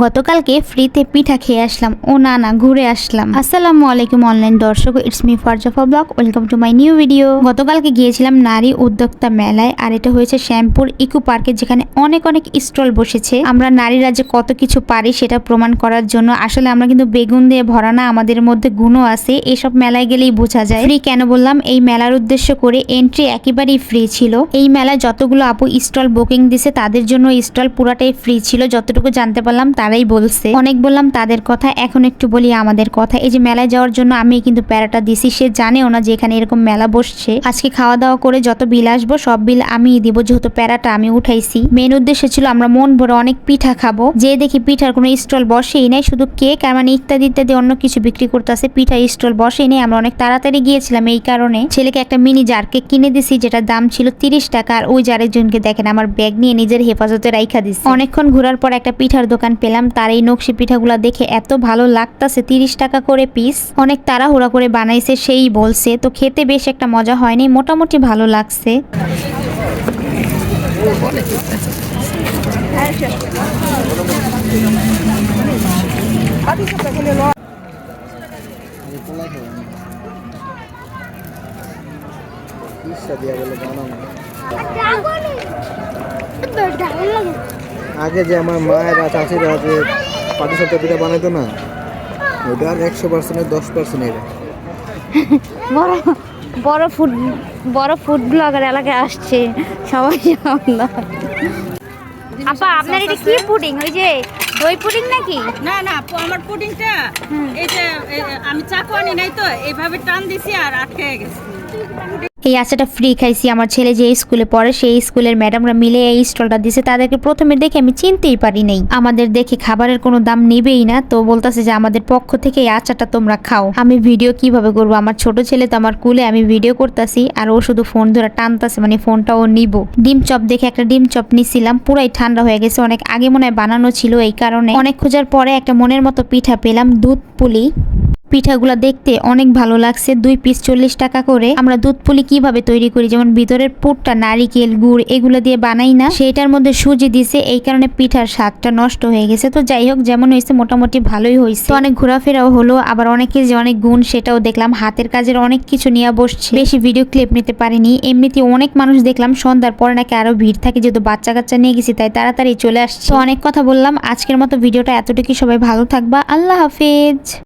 গতকালকে ফ্রিতে পিঠা খেয়ে আসলাম। ও না না, ঘুরে আসলাম। আসসালামু আলাইকুম অনলাইন দর্শক it's me ফারজাফা blog welcome to my new video গতকালকে গিয়েছিলাম নারী উদ্যোক্তা মেলায়, আর এটা হয়েছে শ্যামপুর ইকো পার্কে, যেখানে অনেক অনেক স্টল বসেছে। আমরা নারীরা যে কত কিছু পারি সেটা প্রমাণ করার জন্য, আসলে আমরা কিন্তু বেগুন দিয়ে ভরা না, আমাদের মধ্যে গুণও আছে, এসব মেলায় গেলেই বোঝা যায়। ফ্রি কেন বললাম? এই মেলার উদ্দেশ্য করে এন্ট্রি একেবারেই ফ্রি ছিল। এই মেলায় যতগুলো আপু স্টল বুকিং দিছে, তাদের জন্য স্টল পুরাটাই ফ্রি ছিল, যতটুকু জানতে পারলাম তারাই বলছে। অনেক বললাম, তাদের কথা এখন একটু বলি, আমাদের কথা। এই যে মেলায় যাওয়ার জন্য আমি কিন্তু প্যারাটা দিছি, সে জানেও না যে এখানে এরকম মেলা বসছে। আজকে খাওয়া দাওয়া করে যত বিল আসব, সব বিল আমি দিব, যেহেতু প্যারাটা আমি উঠাইছি। মেন উদ্দেশ্য ছিল আমরা মন ভরে অনেক পিঠা খাব। যে দেখি পিঠার কোনো স্টল বসেই নাই, শুধু কেক আর মানে ইত্যাদি ইত্যাদি অন্য কিছু বিক্রি করতেছে, পিঠা স্টল বসেই নেই। আমরা অনেক তাড়াতাড়ি গিয়েছিলাম এই কারণে। ছেলেকে একটা মিনি জার কেক কিনে দিছি, যেটার দাম ছিল তিরিশ টাকা, আর ওই জারের জনকে দেখেন, আমার ব্যাগ নিয়ে নিজের হেফাজতে রাইখা দিছি। অনেকক্ষণ ঘোরার পর একটা পিঠার দোকান পেলাম। তার এই নকশি পিঠাগুলো দেখে এত ভালো লাগতাছে তিরিশ টাকা করে পিস। অনেক তাড়াহুড়া করে বানাইছে সেই বলছে তো খেতে বেশ একটা মজা হয়নি মোটামুটি ভালো লাগছে। দিয়া বলে বানানো আগে যে আমার মায়ের বা চাষিরা যে পাটি সাপটা পিঠা বানাইতো না ওটা আর একশো পার্সেন্টের দশ পার্সেন্ট এটা বড় বড় ফুড বড় ফুড ব্লগার এলাকায় আসছে সবাই আপা আপনার এটা কি পুডিং? ওই যে দই পুডিং নাকি? না না আমার পুডিংটা এই যে আমি চাকু আনি নাই তো এইভাবে টান দিছি আর আটকে গেছে। এই আচাটা ফ্রি খাইছি। আমার ছেলে যে স্কুলে পড়ে, সেই স্কুলের ম্যাডামরা মিলে এই স্টলটা দিছে। তাদেরকে প্রথমে দেখে আমি চিনতেই পারি নাই। আমাদের দেখে খাবারের কোনো দাম নেবেই না। তো বলতেছে যে, আমাদের পক্ষ থেকে এই আচাটা তোমরা খাও। আমি ভিডিও কীভাবে করব? আমার ছোট ছেলে তো আমার কুলে আমি ভিডিও করতেছি আর ও শুধু ফোন ধরে টানতাছে মানে ফোনটা ও নিব। ডিম চপ দেখে একটা ডিম চপ নিছিলাম। পুরাই ঠান্ডা হয়ে গেছে। অনেক আগে মনে হয় বানানো ছিল এই কারণে। অনেক খোঁজার পরে একটা মনের মতো পিঠা পেলাম, দুধ পুলি। পিঠাগুলো দেখতে অনেক ভালো লাগছে। দুই পিস চল্লিশ টাকা করে। আমরা দুধ পুলি কীভাবে তৈরি করি? যেমন ভিতরের পুরটা নারিকেল, গুড়, এগুলো দিয়ে বানাই না। সেটার মধ্যে সুজি দিছে। এই কারণে পিঠার স্বাদটা নষ্ট হয়ে গেছে। তো যাই হোক, যেমন হয়েছে, মোটামুটি ভালোই হয়েছে। অনেক ঘোরাফেরাও হলো। আবার অনেকের যে অনেক গুণ, সেটাও দেখলাম। হাতের কাজের অনেক কিছু নিয়ে বসছে। বেশি ভিডিও ক্লিপ নিতে পারিনি। এমনিতে অনেক মানুষ দেখলাম, সন্ধ্যার পরে নাকি আরও ভিড় থাকে। যেহেতু বাচ্চা কাচ্চা নিয়ে গেছি, তাই তাড়াতাড়ি চলে আসছে। অনেক কথা বললাম। আজকের মতো ভিডিওটা এতটুকু সবাই ভালো থাকবা। আল্লাহ হাফেজ।